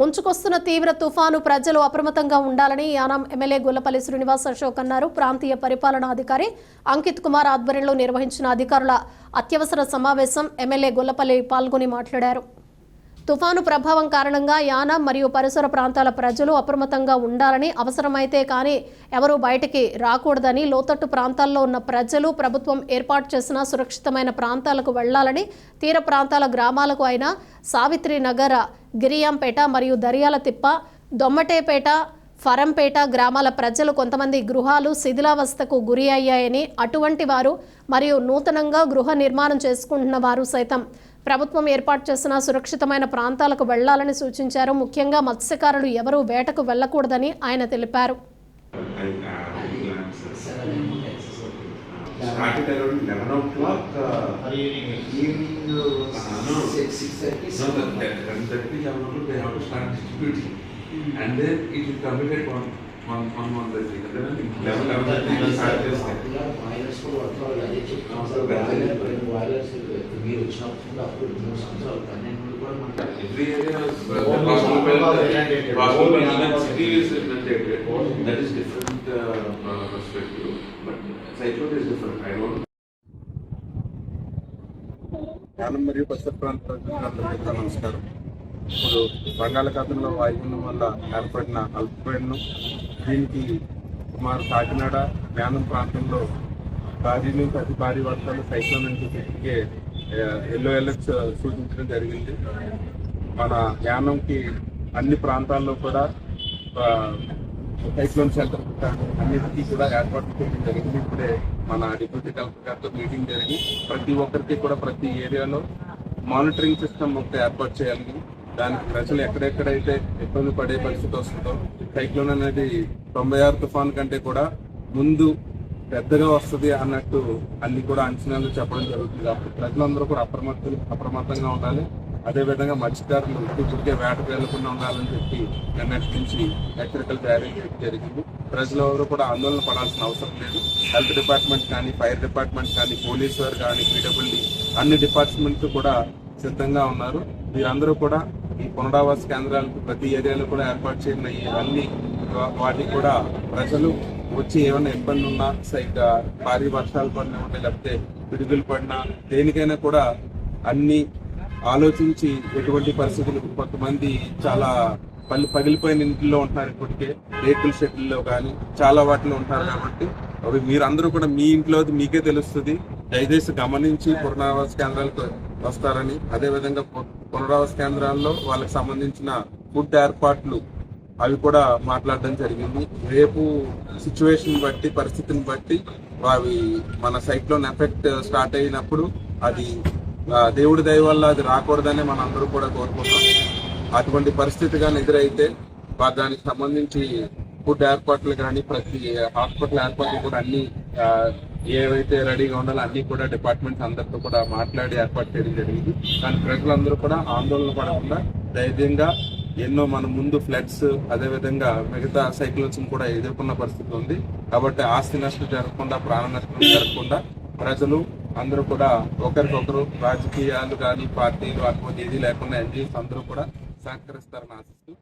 ముంచుకొస్తున్న తీవ్ర తుఫాను ప్రజలు అప్రమత్తంగా ఉండాలని యానాం ఎమ్మెల్యే గొల్లపల్లి శ్రీనివాస్ అశోక్ అన్నారు. ప్రాంతీయ పరిపాలనాధికారి అంకిత్ కుమార్ ఆధ్వర్యంలో నిర్వహించిన అధికారుల అత్యవసర సమావేశం ఎమ్మెల్యే గొల్లపల్లి పాల్గొని మాట్లాడారు. తుఫాను ప్రభావం కారణంగా యానం మరియు పరిసర ప్రాంతాల ప్రజలు అప్రమత్తంగా ఉండాలని అవసరమైతే కానీ ఎవరూ బయటికి రాకూడదని లోతట్టు ప్రాంతాల్లో ఉన్న ప్రజలు ప్రభుత్వం ఏర్పాటు చేసిన సురక్షితమైన ప్రాంతాలకు వెళ్ళాలని తీర ప్రాంతాల గ్రామాలకు అయిన సావిత్రి నగర గిరియాంపేట మరియు దరియాల తిప్ప దొమ్మటేపేట ఫరంపేట గ్రామాల ప్రజలు కొంతమంది గృహాలు శిథిలావస్థకు గురి అయ్యాయని అటువంటి వారు మరియు నూతనంగా గృహ నిర్మాణం చేసుకుంటున్న వారు సైతం ప్రభుత్వం ఏర్పాటు చేసిన సురక్షితమైన ప్రాంతాలకు వెళ్ళాలని సూచించారు. ముఖ్యంగా మత్స్యకారులు ఎవరూ వేటకు వెళ్ళకూడదని ఆయన తెలిపారు. మరియు పశ్చిమ ప్రాంతాలకు నమస్కారం. ఇప్పుడు బంగాళాఖాతంలో వాయుగుండం వల్ల ఏర్పడిన అల్పపీడనం దీనికి సుమారు కాకినాడ జ్ఞానం ప్రాంతంలో భారీ నుంచి అతి భారీ వర్షాలు సైక్లోన్ నుంచి ఇప్పటికే ఎల్లో అలర్ట్స్ సూచించడం జరిగింది. మన యానంకి అన్ని ప్రాంతాల్లో కూడా సైక్లోన్ షెల్టర్ అన్నిటికీ కూడా ఏర్పాటు చేయడం జరిగింది. ఇప్పుడే మన డిప్యూటీ కలెక్టర్ గారితో మీటింగ్ జరిగి ప్రతి ఒక్కరికి కూడా ప్రతి ఏరియాలో మానిటరింగ్ సిస్టమ్ ఒకటి ఏర్పాటు చేయాలి. దానికి ప్రజలు ఎక్కడెక్కడైతే ఇబ్బంది పడే పరిస్థితి వస్తుందో సైక్లోన్ అనేది తొంభై ఆరు తుఫాన్ కంటే కూడా ముందు పెద్దగా వస్తుంది అన్నట్టు అన్ని కూడా అంచనాలు చెప్పడం జరుగుతుంది అప్పుడు ప్రజలందరూ కూడా అప్రమత్తం అప్రమత్తంగా ఉండాలి. అదేవిధంగా మత్స్యకారులు ఇప్పటికే వేటకు వెళ్ళకుండా ఉండాలని చెప్పి నిన్నటి నుంచి హెచ్చరికలు జారీ జరిగింది. ప్రజలు ఎవరు కూడా ఆందోళన పడాల్సిన అవసరం లేదు. హెల్త్ డిపార్ట్మెంట్ కానీ ఫైర్ డిపార్ట్మెంట్ కానీ పోలీస్ వారు కానీ పీడబ్ల్యూ అన్ని డిపార్ట్మెంట్ కూడా సిద్ధంగా ఉన్నారు. వీరందరూ కూడా ఈ పునరావాస కేంద్రాలకు ప్రతి ఏరియాలో కూడా ఏర్పాటు చేయడం అన్ని వాటికి కూడా ప్రజలు వచ్చి ఏమైనా ఇబ్బంది ఉన్నా సైక్ భారీ వర్షాలు పడినా ఉంటే లేకపోతే పిడుగులు పడినా దేనికైనా కూడా అన్ని ఆలోచించి ఎటువంటి పరిస్థితులు కొంతమంది చాలా పల్లి పగిలిపోయిన ఇంట్లో ఉంటున్నారు ఇప్పటికే. రేకుల షెడ్లలో కానీ చాలా వాటిలో ఉంటారు కాబట్టి అవి మీరందరూ కూడా మీ ఇంట్లో మీకే తెలుస్తుంది. దయచేసి గమనించి పునరావాస కేంద్రాలకు వస్తారని. అదేవిధంగా పు- పునరావాస కేంద్రాల్లో వాళ్ళకి సంబంధించిన ఫుడ్ ఏర్పాట్లు అవి కూడా మాట్లాడడం జరిగింది. రేపు సిచ్యువేషన్ బట్టి పరిస్థితిని బట్టి అవి మన సైక్లోన్ ఎఫెక్ట్ స్టార్ట్ అయినప్పుడు అది దేవుడి దయ వల్ల అది రాకూడదని మన అందరూ కూడా కోరుకుంటాం అటువంటి పరిస్థితి కానీ ఎదురైతే దానికి సంబంధించి ఫుడ్ ఏర్పాట్లు కానీ ప్రతి హాస్పిటల్ ఏర్పాట్లు కూడా అన్ని ఏవైతే రెడీగా ఉండాలో అన్ని కూడా డిపార్ట్మెంట్స్ అందరితో కూడా మాట్లాడి ఏర్పాటు చేయడం జరిగింది. కానీ ప్రజలందరూ కూడా ఆందోళన పడకుండా ధైర్యంగా ఎన్నో మన ముందు ఫ్లడ్స్ అదేవిధంగా మిగతా సైక్లోన్స్ కూడా ఎదుర్కొన్న పరిస్థితి ఉంది. కాబట్టి ఆస్తి నష్టం జరగకుండా ప్రాణ నష్టం జరగకుండా ప్రజలు అందరూ కూడా ఒకరికొకరు రాజకీయాలు కానీ పార్టీలు అటువంటి ఏది లేకుండా ఎన్జిఓస్ అందరూ కూడా సహకరిస్తారని ఆశిస్తూ